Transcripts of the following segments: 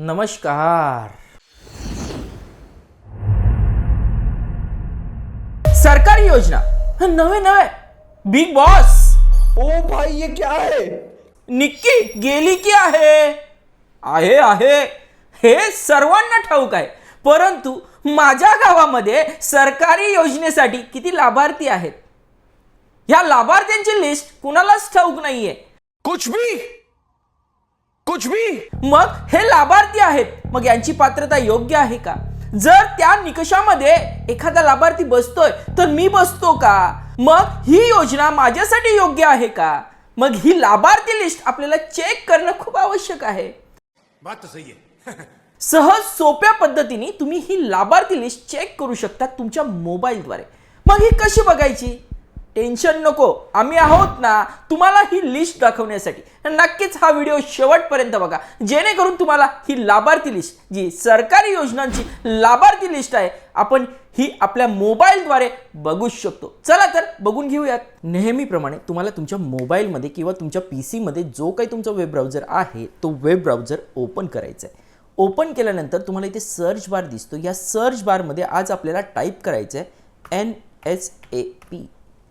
नमस्कार. सरकारी योजना. नवे नवे. बिग बॉस ओ भाई ये क्या है? निक्की गेली की आहे आहे आहे. हे सर्वांना ठाऊक आहे. परंतु माझ्या गावामध्ये सरकारी योजनेसाठी किती लाभार्थी आहेत? ह्या लाभार्थ्यांची लिस्ट कुणालाच ठाऊक नाहीये. कुछ भी. कुछ भी मग हे लाभार्थी आहेत. मग यांची पात्रता योग्य आहे का? जर त्या निकषामध्ये एखादा लाभार्थी बसतोय तर मी बसतो का? मग ही योजना माझ्यासाठी योग्य आहे का? मग ही लाभार्थी लिस्ट आपल्याला चेक करणं खूप आवश्यक आहे. सहज सोप्या पद्धतीने तुम्ही ही लाभार्थी लिस्ट चेक करू शकता तुमच्या मोबाईलद्वारे मग ही कशी बघायची? टेन्शन नको. आम्ही आहोत ना तुम्हाला ही लिस्ट दाखवण्यासाठी. नक्कीच हा व्हिडिओ शेवटपर्यंत बघा. जेणेकरून तुम्हाला ही लाभार्थी लिस्ट जी सरकारी योजनांची लाभार्थी लिस्ट आहे आपण ही आपल्या मोबाईलद्वारे बघू शकतो. चला तर बघून घेऊयात. नेहमीप्रमाणे तुम्हाला तुमच्या मोबाईलमध्ये किंवा तुमच्या पी सीमध्ये जो काही तुमचा वेब ब्राउझर आहे तो वेब ब्राउझर ओपन करायचा आहे ओपन केल्यानंतर तुम्हाला इथे सर्च बार दिसतो. या सर्च बारमध्ये आज आपल्याला टाईप करायचं आहे एन एस ए पी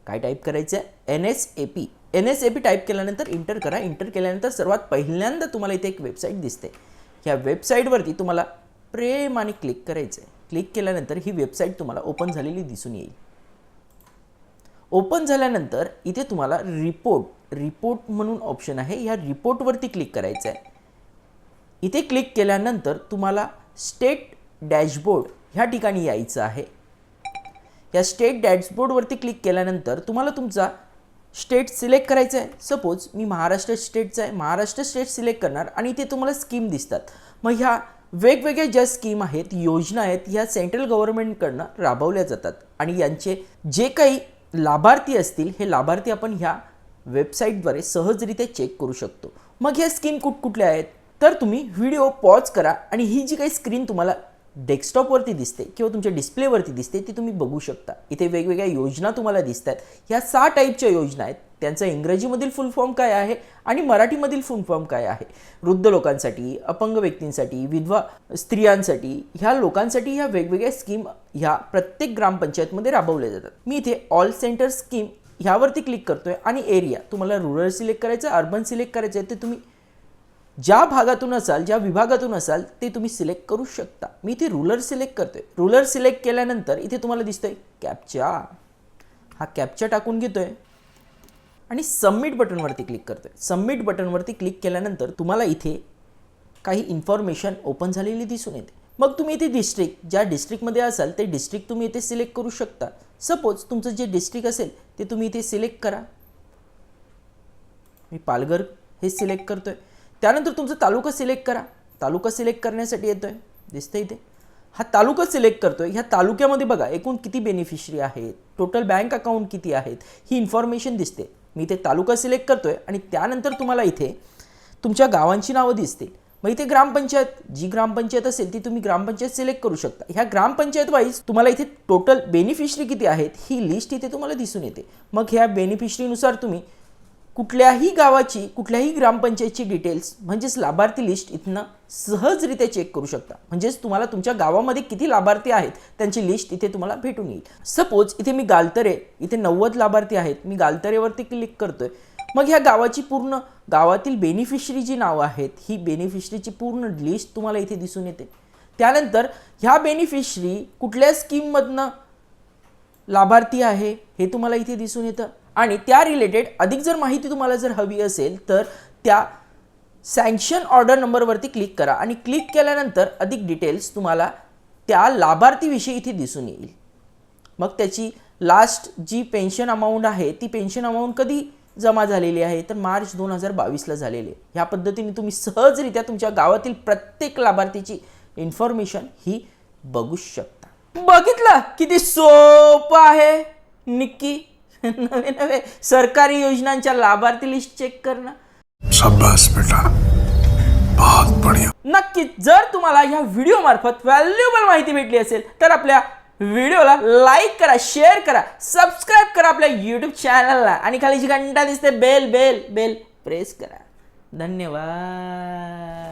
काय टाईप करायचं आहे N S A P N S A P type केल्यानंतर इंटर करा. इंटर केल्यानंतर सर्वात पहिल्यांदा तुम्हाला इथे एक वेबसाईट दिसते. ह्या वेबसाईटवरती तुम्हाला प्रेमाने क्लिक करायचं आहे क्लिक केल्यानंतर ही वेबसाईट तुम्हाला ओपन झालेली दिसून येईल. ओपन झाल्यानंतर इथे तुम्हाला रिपोर्ट रिपोर्ट म्हणून ऑप्शन आहे. ह्या रिपोर्टवरती क्लिक करायचं आहे इथे क्लिक केल्यानंतर तुम्हाला स्टेट डॅशबोर्ड ह्या ठिकाणी यायचं आहे. या स्टेट डॅशबोर्डवरती क्लिक केल्यानंतर तुम्हाला तुमचा स्टेट सिलेक्ट करायचा आहे सपोज मी महाराष्ट्र स्टेटचा आहे. महाराष्ट्र स्टेट सिलेक्ट करणार आणि इथे तुम्हाला स्कीम दिसतात. मग ह्या वेगवेगळ्या ज्या स्कीम आहेत योजना आहेत ह्या सेंट्रल गव्हर्नमेंटकडनं राबवल्या जातात. आणि यांचे जे काही लाभार्थी असतील हे लाभार्थी आपण ह्या वेबसाईटद्वारे सहजरित्या चेक करू शकतो. मग ह्या स्कीम कुठकुठल्या आहेत? तर तुम्ही व्हिडिओ पॉज करा आणि ही जी काही स्क्रीन तुम्हाला डेस्कटॉपवरती दिसते किंवा तुमच्या डिस्प्लेवरती दिसते ती तुम्ही बघू शकता. इथे वेगवेगळ्या योजना तुम्हाला दिसत आहेत ह्या सहा टाईपच्या योजना आहेत. त्यांचा इंग्रजीमधील फुल फॉर्म काय आहे आणि मराठीमधील फुल फॉर्म काय आहे? वृद्ध लोकांसाठी अपंग व्यक्तींसाठी विधवा स्त्रियांसाठी ह्या लोकांसाठी ह्या वेगवेगळ्या स्कीम ह्या प्रत्येक ग्रामपंचायतमध्ये राबवल्या जातात. मी इथे ऑल सेंटर स्कीम ह्यावरती क्लिक करतोय आणि एरिया तुम्हाला रुरल सिलेक्ट करायचं अर्बन सिलेक्ट करायचं आहे ते तुम्ही ज्या भागातून असाल ज्या विभागातून असाल ते तुम्ही सिलेक्ट करू शकता. मी इथे रुलर सिलेक्ट करतोय. रुलर सिलेक्ट केल्यानंतर इथे तुम्हाला दिसतंय कॅपचा हा कॅपचा टाकून घेतोय. आणि सबमिट बटनवरती क्लिक करतोय. सबमिट बटनवरती क्लिक केल्यानंतर तुम्हाला इथे काही इन्फॉर्मेशन ओपन झालेली दिसून येते. मग तुम्ही इथे डिस्ट्रिक्ट ज्या डिस्ट्रिक्टमध्ये असाल ते डिस्ट्रिक्ट तुम्ही इथे सिलेक्ट करू शकता. सपोज तुमचं जे डिस्ट्रिक्ट असेल ते तुम्ही इथे सिलेक्ट करा. मी पालघर हे सिलेक्ट करतोय. त्यानंतर तुमचा तालुका सिलेक्ट करा. तालुका सिलेक्ट करण्यासाठी येतोय. दिसतं इथे. हा तालुका सिलेक्ट करतोय. ह्या तालुक्यामध्ये बघा एकूण किती बेनिफिशरी आहेत? टोटल बँक अकाउंट किती आहेत? ही इन्फॉर्मेशन दिसते. मी इथे तालुका सिलेक्ट करतोय आणि त्यानंतर तुम्हाला इथे तुमच्या गावांची नावं दिसतील. मग इथे ग्रामपंचायत. जी ग्रामपंचायत असेल ती तुम्ही ग्रामपंचायत सिलेक्ट करू शकता. ह्या ग्रामपंचायत वाईज तुम्हाला इथे टोटल बेनिफिशरी किती आहेत ही लिस्ट इथे तुम्हाला दिसून येते. मग ह्या बेनिफिशरीनुसार तुम्ही कुठल्याही गावाची कुठल्याही ग्रामपंचायतची डिटेल्स म्हणजेच लाभार्थी लिस्ट इथनं सहजरित्या चेक करू शकता. म्हणजेच तुम्हाला तुमच्या गावामध्ये किती लाभार्थी आहेत त्यांची लिस्ट इथे तुम्हाला भेटून येईल. सपोज इथे मी गालतरे इथे नव्वद लाभार्थी आहेत मी गालतरेवरती क्लिक करतोय. मग ह्या गावाची पूर्ण गावातील बेनिफिशरी जी नावं आहेत ही बेनिफिशरीची पूर्ण लिस्ट तुम्हाला इथे दिसून येते. त्यानंतर ह्या बेनिफिशरी कुठल्या स्कीममधनं लाभार्थी आहे हे तुम्हाला इथे दिसून येतं. आणि त्या रिलेटेड अधिक जर माहिती तुम्हाला जर हवी असेल तर त्या सँक्शन ऑर्डर नंबरवरती क्लिक करा. आणि क्लिक केल्यानंतर अधिक डिटेल्स तुम्हाला त्या लाभार्थीविषयी इथे दिसून येईल. मग त्याची लास्ट जी पेन्शन अमाऊंट आहे ती पेन्शन अमाऊंट कधी जमा झालेली आहे? तर मार्च दोन हजार बावीसला झालेली आहे. ह्या पद्धतीने तुम्ही सहजरित्या तुमच्या गावातील प्रत्येक लाभार्थीची इन्फॉर्मेशन ही बघू शकता. बघितलं? किती सोपं आहे निक्की. नवे नवे सरकारी योजनांच्या लाभार्थी लिस्ट चेक करणं. नक्कीच जर तुम्हाला ह्या व्हिडिओ मार्फत व्हॅल्युएबल माहिती भेटली असेल तर आपल्या व्हिडिओला लाईक करा शेअर करा सबस्क्राईब करा आपल्या यूट्यूब चॅनलला आणि खाली जी घंटा दिसते बेल बेल बेल प्रेस करा. धन्यवाद.